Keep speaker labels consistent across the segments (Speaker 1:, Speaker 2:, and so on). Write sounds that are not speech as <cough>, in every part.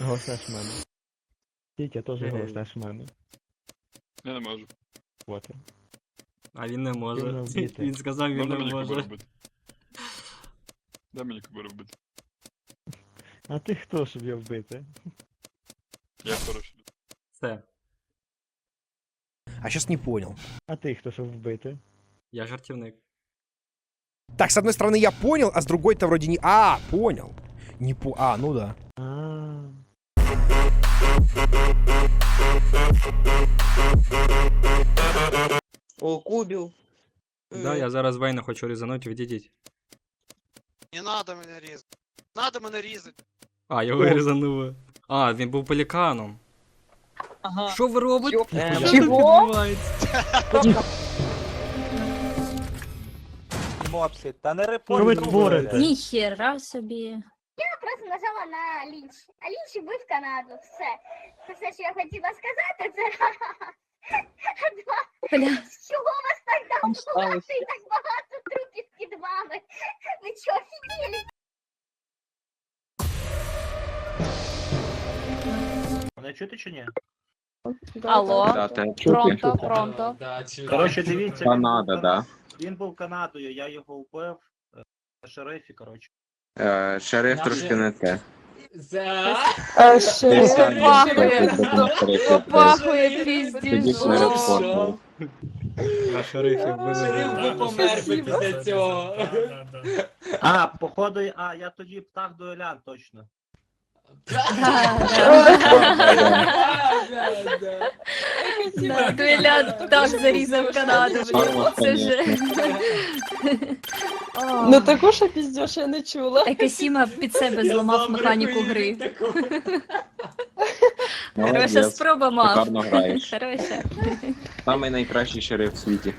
Speaker 1: Голоснеш в мене. Тільки теж
Speaker 2: Мгм.
Speaker 1: голоснеш в мене.
Speaker 3: Я не можу.
Speaker 1: Вот. <laughs>
Speaker 2: А він не може.
Speaker 1: Він не вбити.
Speaker 2: Він сказав, він
Speaker 3: Можна
Speaker 2: не
Speaker 3: мені кубу
Speaker 2: може.
Speaker 3: робити? Дай мені кубу робити.
Speaker 1: А ти хто, щоб його вбити?
Speaker 3: Я хороший.
Speaker 2: Все.
Speaker 4: А сейчас не понял.
Speaker 1: А ти хто, щоб вбити?
Speaker 2: Я жартівник.
Speaker 4: Так, с одной стороны я понял, а с другой-то вроде не... А, понял. Не по... А, ну да.
Speaker 1: А.
Speaker 5: О, Кубил.
Speaker 2: Да, я зараз Вейна хочу різануть, відійдіть.
Speaker 6: Не надо мене різати. Надо мене різати.
Speaker 2: А, його різанули. А, він був пеліканом.
Speaker 5: Ага.
Speaker 2: Що ви робите?
Speaker 5: Ем,
Speaker 2: Що тут
Speaker 5: Чого?
Speaker 2: відбувається?
Speaker 7: Мопсі, та не
Speaker 1: Що ви
Speaker 7: репортуйте.
Speaker 1: творите?
Speaker 8: Ніхера собі.
Speaker 9: Нажала на лінч. А лінч вбив Канаду. Все. Це все, що я хотіла сказати, це два. Чого вас так давно і так багато трупів під вами? Ви чого офігели?
Speaker 10: Мене чути чи ні?
Speaker 8: Алло. Пронто, пронто.
Speaker 10: Коротше, дивіться,
Speaker 11: Канада, да.
Speaker 10: він був Канадою, я його вбив. е, На шерифі, коротше.
Speaker 11: Е, шериф трошки не те.
Speaker 8: Попахує
Speaker 11: Тоді
Speaker 8: піздіж.
Speaker 11: не репортував.
Speaker 2: На шерифі вбили.
Speaker 7: помер би після цього.
Speaker 10: А, походу, а, я тоді птах дуелян, точно.
Speaker 8: Дуеля так зарізав Канаду. Це.
Speaker 5: Ну також піздєш я не чула.
Speaker 8: Екасіма під себе зламав механіку гри. Хороша спроба мав.
Speaker 11: Граєш.
Speaker 8: Хороша.
Speaker 11: Самий найкращий шериф в світі.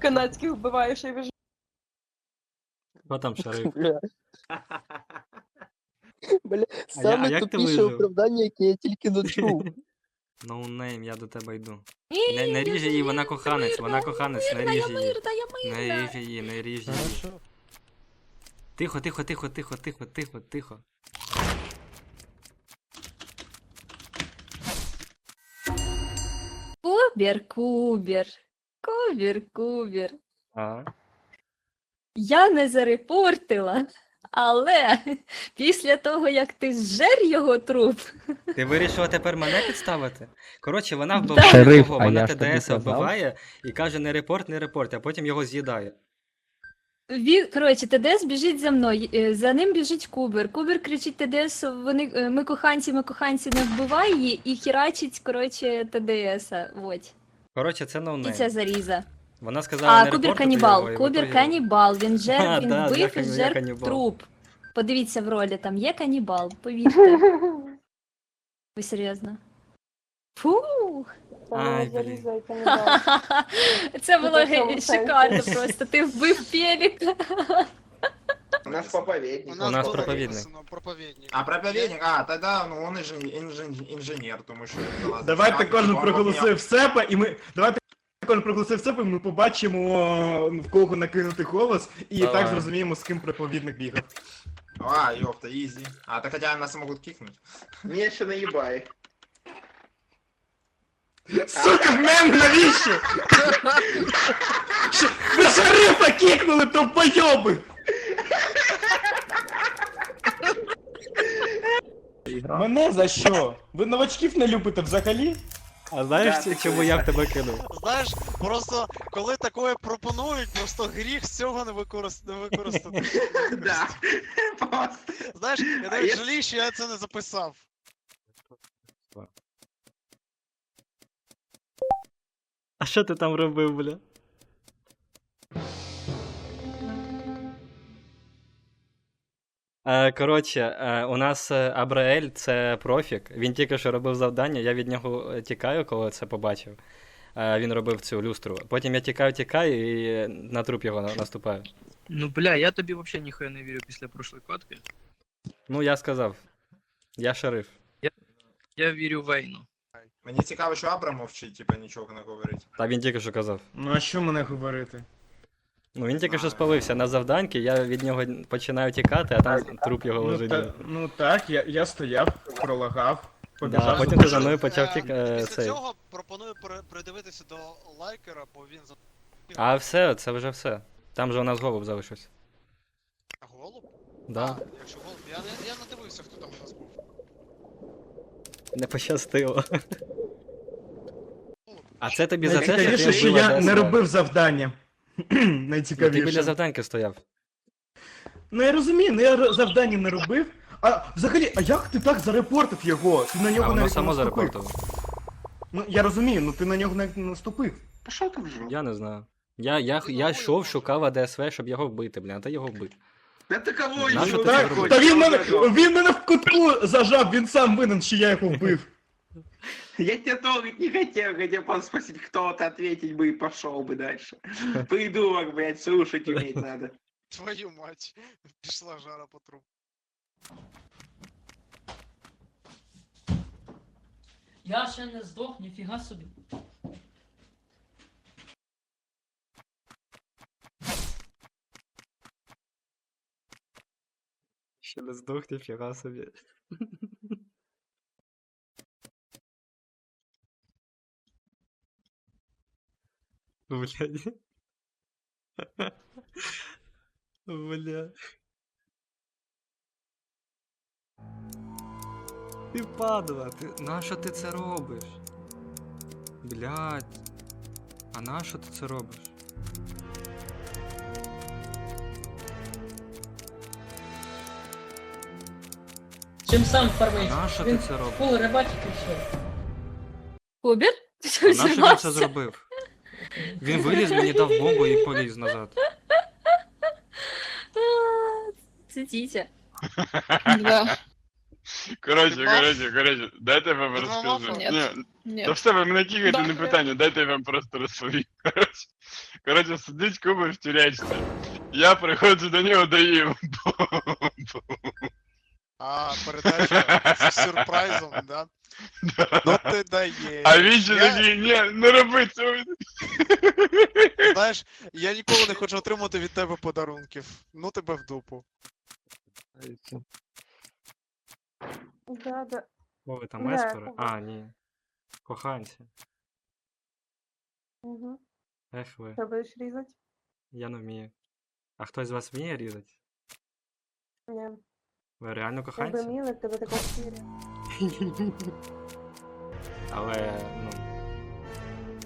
Speaker 5: Канадських вбиваєш і вижу.
Speaker 2: Хто там шериф?
Speaker 5: Бля. Бля, <laughs>
Speaker 2: А я- а як ти вижив?
Speaker 5: оправдання, яке я тільки не чув. <laughs>
Speaker 2: Ноунейм, я до тебе йду. Не, не ріж її, вона коханець, вона коханець, не ріж її.
Speaker 8: Мирна, я
Speaker 2: Не
Speaker 8: мирна.
Speaker 2: її, не ріж її.
Speaker 1: Хорошо.
Speaker 2: Тихо, тихо, тихо, тихо, тихо, тихо, тихо.
Speaker 8: Кубер, кубер. Кубер, кубер.
Speaker 2: А?
Speaker 8: Я не зарепортила, але <laughs> після того, як ти зжер його труп, <laughs>
Speaker 2: Ти вирішила тепер мене підставити? Коротше, вона
Speaker 8: Да.
Speaker 2: вбиває
Speaker 1: Шериф,
Speaker 2: кого,
Speaker 1: а
Speaker 2: вона
Speaker 1: я ж тобі
Speaker 2: ТДС
Speaker 1: казав.
Speaker 2: вбиває і каже не репорт, не репорт, а потім його з'їдає.
Speaker 8: він, коротше, ТДС біжить за мною, е, за ним біжить Кубер. Кубер кричить ТДС, вони, е, ми коханці, ми коханці, не вбивай її, і хірачить, коротше, ТДС. От.
Speaker 2: Коротше, це
Speaker 8: І
Speaker 2: ноунейм.
Speaker 8: ця заріза.
Speaker 2: Вона сказала
Speaker 8: А
Speaker 2: не
Speaker 8: канібал. Кубер канібал. Він жер, <laughs> він
Speaker 2: да,
Speaker 8: вбив і жер труп. Подивіться в ролі, там є канібал, повірте. <laughs> Ви серйозно? Фух.
Speaker 2: Ай, блін. <laughs>
Speaker 8: Це було шикарно просто. Ти вбив Пеліка.
Speaker 11: У нас проповідник.
Speaker 6: У
Speaker 2: У
Speaker 6: нас було
Speaker 2: проповідник.
Speaker 11: А проповідник, а, тогда ну он інженер, тому що
Speaker 7: Давайте кожен проголосив себе, і ми. Давайте кожен проголосив себе, ми побачимо в кого накинути голос, і
Speaker 2: Давай.
Speaker 7: так зрозуміємо, з ким проповідник бігав.
Speaker 11: А, ёпта, ізі. А, так хотя нас можуть кикнуть. Ні, ще наїбай.
Speaker 7: Сука, в мене навіщо? Що- Ви шерифа кікнули, товпойоби! Мене за що? Ви новачків не любите взагалі?
Speaker 2: А знаєш, чи- чому я в тебе кинув?
Speaker 6: Знаєш, просто коли таке пропонують, просто гріх з цього не використ- не використати. <laughs> Знаєш, я навіть жалію, що я це не записав.
Speaker 2: А що ти там робив, бля? Коротше, е, у нас е, Абраель це профік. Він тільки що робив завдання, я від нього е, тікаю, коли це побачив. Е, він робив цю люстру. Потім я тікаю, тікаю і е, на труп його наступаю.
Speaker 5: Ну бля, я тобі взагалі ніхуя не вірю після прошлої катки.
Speaker 2: Ну, я сказав. Я шериф.
Speaker 5: Я вірю Вейну.
Speaker 11: Мені цікаво, що Абрамов чи типа нічого не говорить.
Speaker 2: Та він тільки що казав.
Speaker 7: Ну а що мене говорити?
Speaker 2: Ну він тільки що спалився на завданьки, я від нього починаю тікати, а там труп його
Speaker 7: Ну,
Speaker 2: лежить.
Speaker 7: та, ну так, я, я стояв, пролагав,
Speaker 2: Да,
Speaker 7: побіжав.
Speaker 2: потім ти за мною почав
Speaker 6: Е,
Speaker 2: тік... е,
Speaker 6: Після
Speaker 2: цей.
Speaker 6: цього пропоную пере- придивитися до лайкера, бо він за
Speaker 2: А все, це вже все. Там же у нас голуб залишився.
Speaker 6: голуб.
Speaker 2: Да.
Speaker 6: Якщо голуб. Я не, я не дивився, хто там у нас був.
Speaker 2: Не пощастило. А це тобі за те, що ти
Speaker 7: Найцікавіше, що я не робив завдання. <clears throat>
Speaker 2: Ну, Ти біля
Speaker 7: Найцікавіше.
Speaker 2: завданьки стояв.
Speaker 7: Ну я розумію, ну я завдання не робив. А взагалі, а як ти так зарепортив його? Ти на
Speaker 2: А
Speaker 7: нього
Speaker 2: воно
Speaker 7: навіть не наступив.
Speaker 2: зарепортило.
Speaker 7: Ну я розумію, ну ти на нього навіть не наступив.
Speaker 11: Пішов ти вже.
Speaker 2: Я не знаю. Я, я, я йшов, шукав АДСВ, щоб його вбити, блін, а ти його вбив.
Speaker 11: Да ти кого
Speaker 2: Нащо
Speaker 11: його
Speaker 2: ти це
Speaker 7: Так,
Speaker 2: робиш?
Speaker 7: та він мене, він мене в кутку зажав, він сам винен, що я його вбив.
Speaker 10: Я тебя трогать не хотел, хотел просто спросить, кто то ответить бы и пошел бы дальше. <laughs> Придурок, блядь, слушать уметь надо. <laughs>
Speaker 6: Твою мать. Пішла жара по трупу.
Speaker 12: Я ще не здох, ніфіга собі.
Speaker 2: Ще не здох, ніфіга собі. <laughs> Блядь. Бля. Ти падла, ти... нащо ти це робиш? Блядь. А нащо ти це робиш?
Speaker 12: Чим сам фармить?
Speaker 2: Нащо ти
Speaker 12: Він
Speaker 2: це робиш?
Speaker 12: фул рибачить і все.
Speaker 8: Кубер? Ти що
Speaker 2: нащо він це
Speaker 8: зірвався?
Speaker 2: зробив? Він виліз, мені дав бомбу і поліз назад.
Speaker 8: А, <laughs> Це Тітя.
Speaker 3: Коротше, коротше, коротше, дайте я вам
Speaker 6: Ти
Speaker 3: розкажу. Ні, та все, ви мене кікайте, не питання, дайте я вам просто розповім. <laughs> Коротше, коротше, сидить Кубер в тюрячці. Я приходжу до нього, даю бомбу.
Speaker 6: А, передача з сюрпризом, да? Ну ти даєш.
Speaker 3: А він такий, ні, не роби цього.
Speaker 6: Знаєш, я ніколи не хочу отримати від тебе подарунків. Ну тебе в дупу.
Speaker 13: Да, да.
Speaker 2: О, ви там
Speaker 13: Да,
Speaker 2: еспери?
Speaker 13: кого?
Speaker 2: А, ні. Коханці.
Speaker 13: Угу.
Speaker 2: Ех ви.
Speaker 13: Що будеш різати?
Speaker 2: Я не вмію. А хтось з вас вміє різати?
Speaker 13: Ні.
Speaker 2: Ви реально
Speaker 13: кохаєтеся?
Speaker 2: Якби
Speaker 13: міли, в тебе така шкіра. <laughs>
Speaker 2: Але, ну,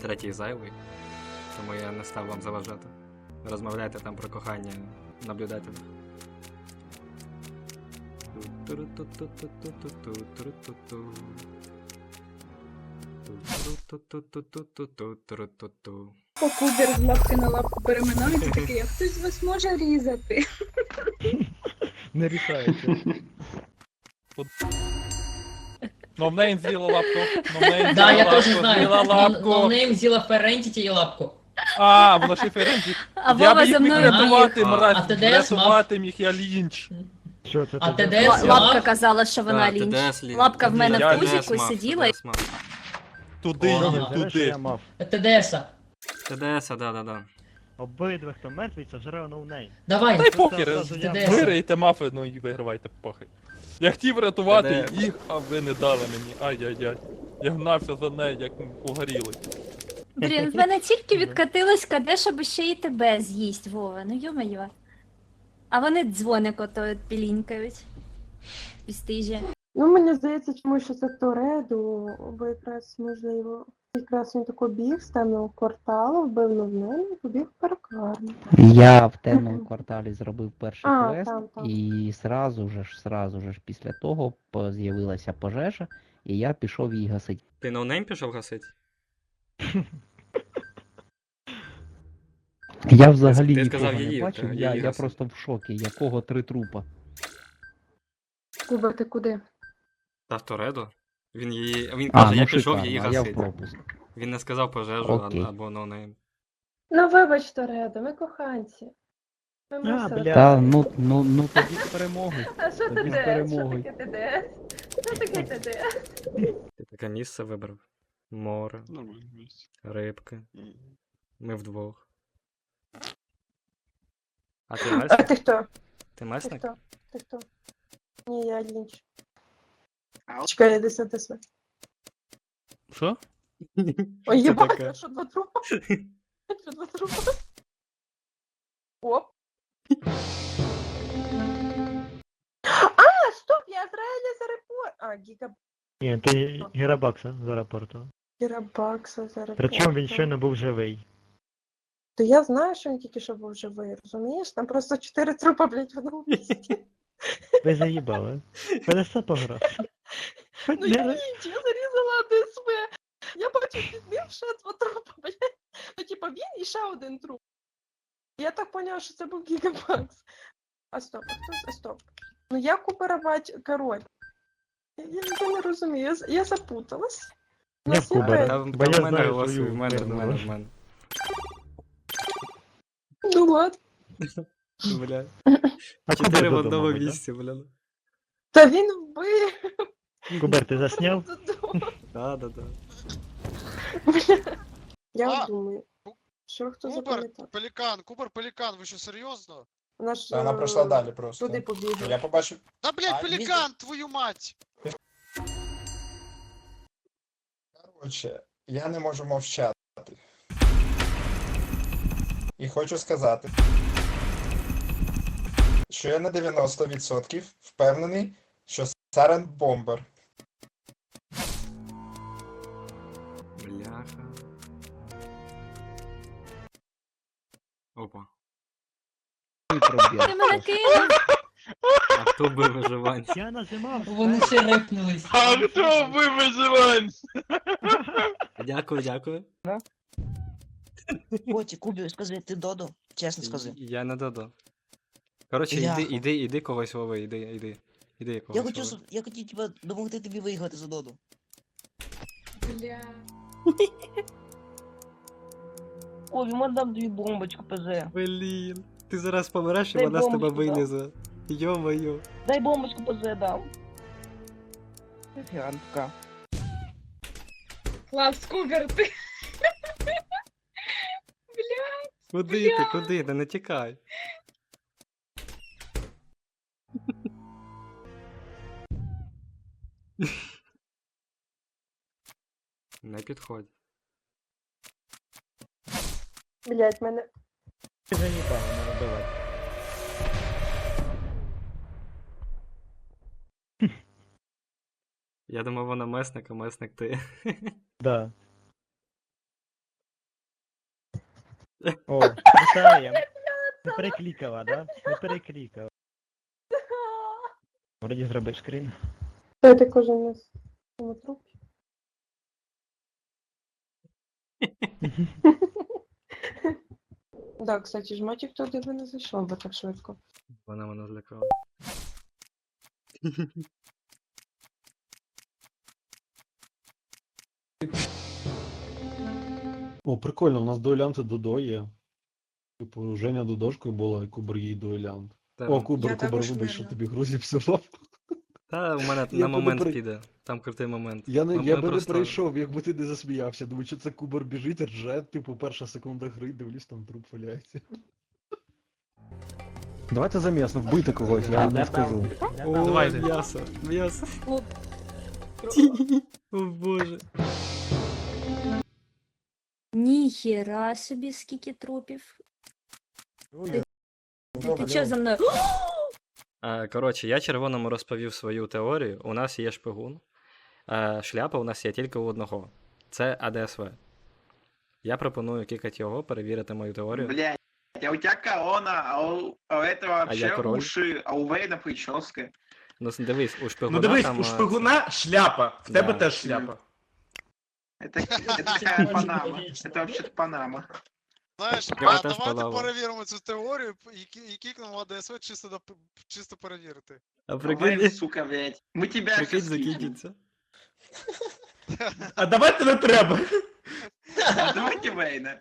Speaker 2: третій зайвий, тому я не став вам заважати. Розмовляйте там про кохання наблюдателів.
Speaker 8: Покубер з лапки на лапку переминають, такий, а хтось вас може різати. <laughs>
Speaker 1: Не рішається.
Speaker 7: Новнейм з'їла лапку. Новнейм
Speaker 12: Да, я теж знаю.
Speaker 7: з'їла лапку.
Speaker 12: Ноунейм з'їла Ферентіті і лапку.
Speaker 7: А, воно ще ференті.
Speaker 8: А Вова за мною
Speaker 12: рятувати, мразь, А TDS мав-
Speaker 7: Врятувати міг я лінч.
Speaker 1: Що це
Speaker 12: А
Speaker 1: таке?
Speaker 12: ТДС
Speaker 8: Ла- Лапка казала, що вона
Speaker 2: Так,
Speaker 8: лінч.
Speaker 2: TDS.
Speaker 8: Лапка в мене
Speaker 7: Я
Speaker 8: в пузіку
Speaker 2: мав,
Speaker 8: сиділа.
Speaker 2: TDS мав.
Speaker 7: Туди,
Speaker 12: Ага.
Speaker 1: Знаєш, що я
Speaker 7: туди.
Speaker 1: мав?
Speaker 12: ТДСа.
Speaker 2: ТДС, да, да, да.
Speaker 1: Обидва, хто мертвий, це жре ноунейм.
Speaker 12: Давай.
Speaker 7: Та й похер, вирийте мафи, ну і вигравайте похай. Я хотів врятувати
Speaker 2: Та-де.
Speaker 7: їх, а ви не дали мені. Ай-яй-яй. Я гнався за нею, як угорілий.
Speaker 8: Блін, в мене тільки відкатилась каде, щоб ще і тебе з'їсть, Вова. Ну йо-моє. А вони дзвоник ото пілінькають. Пістижі.
Speaker 13: Ну, мені здається, чомусь, що це Торедо, бо якраз можливо. Якраз він тако біг з темного кварталу, вбив новину і побіг в перекарню.
Speaker 10: Я в темному <laughs> кварталі зробив перший
Speaker 13: А,
Speaker 10: квест,
Speaker 13: там, там.
Speaker 10: і сразу же ж, сразу же ж після того по- з'явилася пожежа, і я пішов її гасити.
Speaker 2: Ти ноунейм пішов гасити? <laughs>
Speaker 10: Я взагалі
Speaker 2: ти
Speaker 10: нікого не
Speaker 2: її,
Speaker 10: бачив,
Speaker 2: та,
Speaker 10: я,
Speaker 2: її
Speaker 10: я
Speaker 2: гасити.
Speaker 10: просто в шокі, якого три трупа.
Speaker 13: Куба, ти куди?
Speaker 2: Та в Торедо? Він її. Він каже,
Speaker 10: ну
Speaker 2: я пішов її
Speaker 10: а я в
Speaker 2: гасити. Він не сказав пожежу
Speaker 10: Окей.
Speaker 2: або ноунейм.
Speaker 13: Ну, вибач, Торедо, ми коханці. Ми
Speaker 1: А, бля.
Speaker 10: Та ну, ну, ну тоді з перемоги. <laughs>
Speaker 13: А що
Speaker 10: тоді з
Speaker 13: ТДС? Що
Speaker 10: перемогою.
Speaker 13: таке ТДС? Що таке ТДС?
Speaker 2: Ти таке місце вибрав. Море,
Speaker 3: Нормально місце.
Speaker 2: рибки. Ми вдвох. А ти
Speaker 13: А
Speaker 2: месник?
Speaker 13: ти хто?
Speaker 2: Ти
Speaker 13: Ти
Speaker 2: месник?
Speaker 13: хто? Ти хто? Ні, я лінч. Чекай, я десь натисну.
Speaker 1: Що?
Speaker 13: Ой, єбать,
Speaker 2: таке?
Speaker 13: а що два трупа? <laughs> Що два трупа? Оп. А, стоп, я Азраїля зарепор... А, гіга...
Speaker 1: Ні, ти Герабакса з аеропорту.
Speaker 13: Гірабакса зарепор...
Speaker 1: Причому він щойно був живий.
Speaker 13: То я знаю, що він тільки що був живий, розумієш? Там просто чотири трупа, блядь, в одному місці.
Speaker 1: Ви заїбали. Перестав погратися. <laughs>
Speaker 13: Ну я ніч, я зарізала АДСВ. Я бачу під ним ще два трупа, блядь. Ну, типа, він і ще один труп. Я так поняла, що це був Гігабакс. А стоп, а хто? А стоп. Ну я куперовать король. Я, я, я не розумію, я, з- я запуталась. У
Speaker 1: Я
Speaker 13: нас є
Speaker 1: Кубер.
Speaker 13: Ред.
Speaker 2: Та,
Speaker 1: Бо
Speaker 2: та
Speaker 1: я
Speaker 2: в мене
Speaker 1: знаю
Speaker 2: голосуй,
Speaker 1: свою
Speaker 2: в мене, в
Speaker 1: мирну
Speaker 2: мене, в
Speaker 1: роль.
Speaker 2: мене.
Speaker 13: Ну ладно.
Speaker 2: Бля.
Speaker 1: А
Speaker 2: Чотири
Speaker 1: Кубер
Speaker 2: в
Speaker 1: додому,
Speaker 2: одному
Speaker 1: мабуть, да?
Speaker 2: місці, бля.
Speaker 13: Та він вбив.
Speaker 1: Кубер, ти засняв?
Speaker 2: Да, да, да.
Speaker 13: Я
Speaker 6: А,
Speaker 13: думаю. Що хто
Speaker 6: Кубер,
Speaker 13: запам'ятав?
Speaker 6: Пелікан, Кубер, Пелікан, ви що серйозно?
Speaker 13: Вона ж
Speaker 11: вона
Speaker 13: е,
Speaker 11: пройшла далі просто.
Speaker 13: Туди побігла.
Speaker 11: Я побачив.
Speaker 6: Та блядь,
Speaker 11: А,
Speaker 6: Пелікан, твою мать!
Speaker 11: Коротше, я не можу мовчати. І хочу сказати, що я на 90% впевнений, що Сарен бомбер.
Speaker 2: Опа.
Speaker 8: Ти мене кинув.
Speaker 2: А хто би виживання?
Speaker 1: Я нажимав.
Speaker 12: Вони всі репнулись.
Speaker 3: А хто ви виживанці?
Speaker 2: Дякую, дякую.
Speaker 14: Коті, Кубі, скажи, ти Додо? Чесно скажи.
Speaker 2: Я не додо. Коротше,
Speaker 14: Бляха.
Speaker 2: іди, іди, іди когось лови, іди, іди. Іди когось
Speaker 14: Я хотів,
Speaker 2: лови.
Speaker 14: щоб- я хотів тебе допомогти тобі виграти за Доду.
Speaker 8: Бля.
Speaker 14: Кубі, можна дам тобі бомбочку ПЗ.
Speaker 2: Блін. Ти зараз помреш і
Speaker 14: Дай
Speaker 2: вона з тебе
Speaker 14: бомбочку, да.
Speaker 2: вилізе. Йо-моє.
Speaker 14: Дай бомбочку ПЗ дам. Фіанка.
Speaker 8: Клас, Кубер, ти. Бля.
Speaker 2: Куди ти, куди? Та не тікай. Не підходь.
Speaker 13: Блять, мене.
Speaker 1: Ти заїбав, не вбивати.
Speaker 2: Я думав, вона месник, а месник ти.
Speaker 1: Да. <laughs> О, вітаємо. Не переклікала, да? Не переклікала. Вроді зробив скрін.
Speaker 13: Дайте кожен у нас цьому трупі. <laughs> Да, кстати, жматі, хто де ви не зайшов, бо так швидко.
Speaker 2: Вона мене злякала.
Speaker 15: О, прикольно, у нас дуелянти Додо є. Типу, Женя Додошкою була, і Кубер їй дуелянт.
Speaker 2: Та-
Speaker 15: О, Кубер,
Speaker 13: Я
Speaker 15: Кубер,
Speaker 13: також
Speaker 15: вибач, що
Speaker 13: виграла.
Speaker 15: тобі грузі псував.
Speaker 2: Та у мене
Speaker 15: Я
Speaker 2: на момент
Speaker 15: при-
Speaker 2: піде. Там крутий момент.
Speaker 15: Я, не,
Speaker 2: Ми-
Speaker 15: я
Speaker 2: ми
Speaker 15: би не
Speaker 2: просто-
Speaker 15: прийшов, якби ти не засміявся. Думаю, що це Кубер біжить, рже, типу, перша секунда гри, дивлюсь, там труп валяється. Давайте замісно, вбийте когось, я не скажу.
Speaker 2: О,
Speaker 1: Давайте.
Speaker 2: м'ясо, м'ясо. О боже.
Speaker 8: Ніхера собі, скільки трупів. Ти, ти чо за мною?
Speaker 2: Е, Коротше, я червоному розповів свою теорію. У нас є шпигун. Е, Шляпа у нас є тільки у одного. Це АДСВ. Я пропоную кікати його, перевірити мою теорію.
Speaker 10: Блядь, а у тебя корона, а у, а у этого
Speaker 2: я
Speaker 10: вообще
Speaker 2: король.
Speaker 10: уши, а у Вейна прическа.
Speaker 2: Ну, с- дивись, у шпигуна
Speaker 7: Ну дивись,
Speaker 2: там.
Speaker 7: у
Speaker 2: е,
Speaker 7: шпигуна шляпа, в
Speaker 2: Да.
Speaker 7: тебе теж шляпа.
Speaker 10: Это, это такая Панама. Это вообще-то Панама.
Speaker 6: Знаєш,
Speaker 2: Я
Speaker 6: а,
Speaker 2: теж
Speaker 6: давайте
Speaker 2: подав.
Speaker 6: перевіримо цю теорію і, кі- і кікнемо АДСВ чисто, до, чисто перевірити.
Speaker 2: А
Speaker 10: Вейн,
Speaker 2: прикинь, <laughs>
Speaker 10: сука, блядь. Мы тебя
Speaker 2: прикинь,
Speaker 10: сейчас скинем.
Speaker 2: закінчиться. <laughs>
Speaker 7: А давайте не треба.
Speaker 10: А <laughs> давайте Вейна.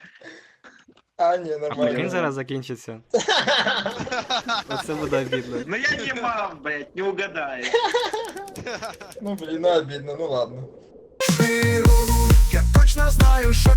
Speaker 11: А, ні,
Speaker 2: А прикинь,
Speaker 11: нормально.
Speaker 2: зараз закінчиться. Оце буде обідно.
Speaker 10: Но я не мав, блядь, не угадаешь.
Speaker 11: Ну, блін, ну обідно, ну ладно.
Speaker 16: Я точно знаю, що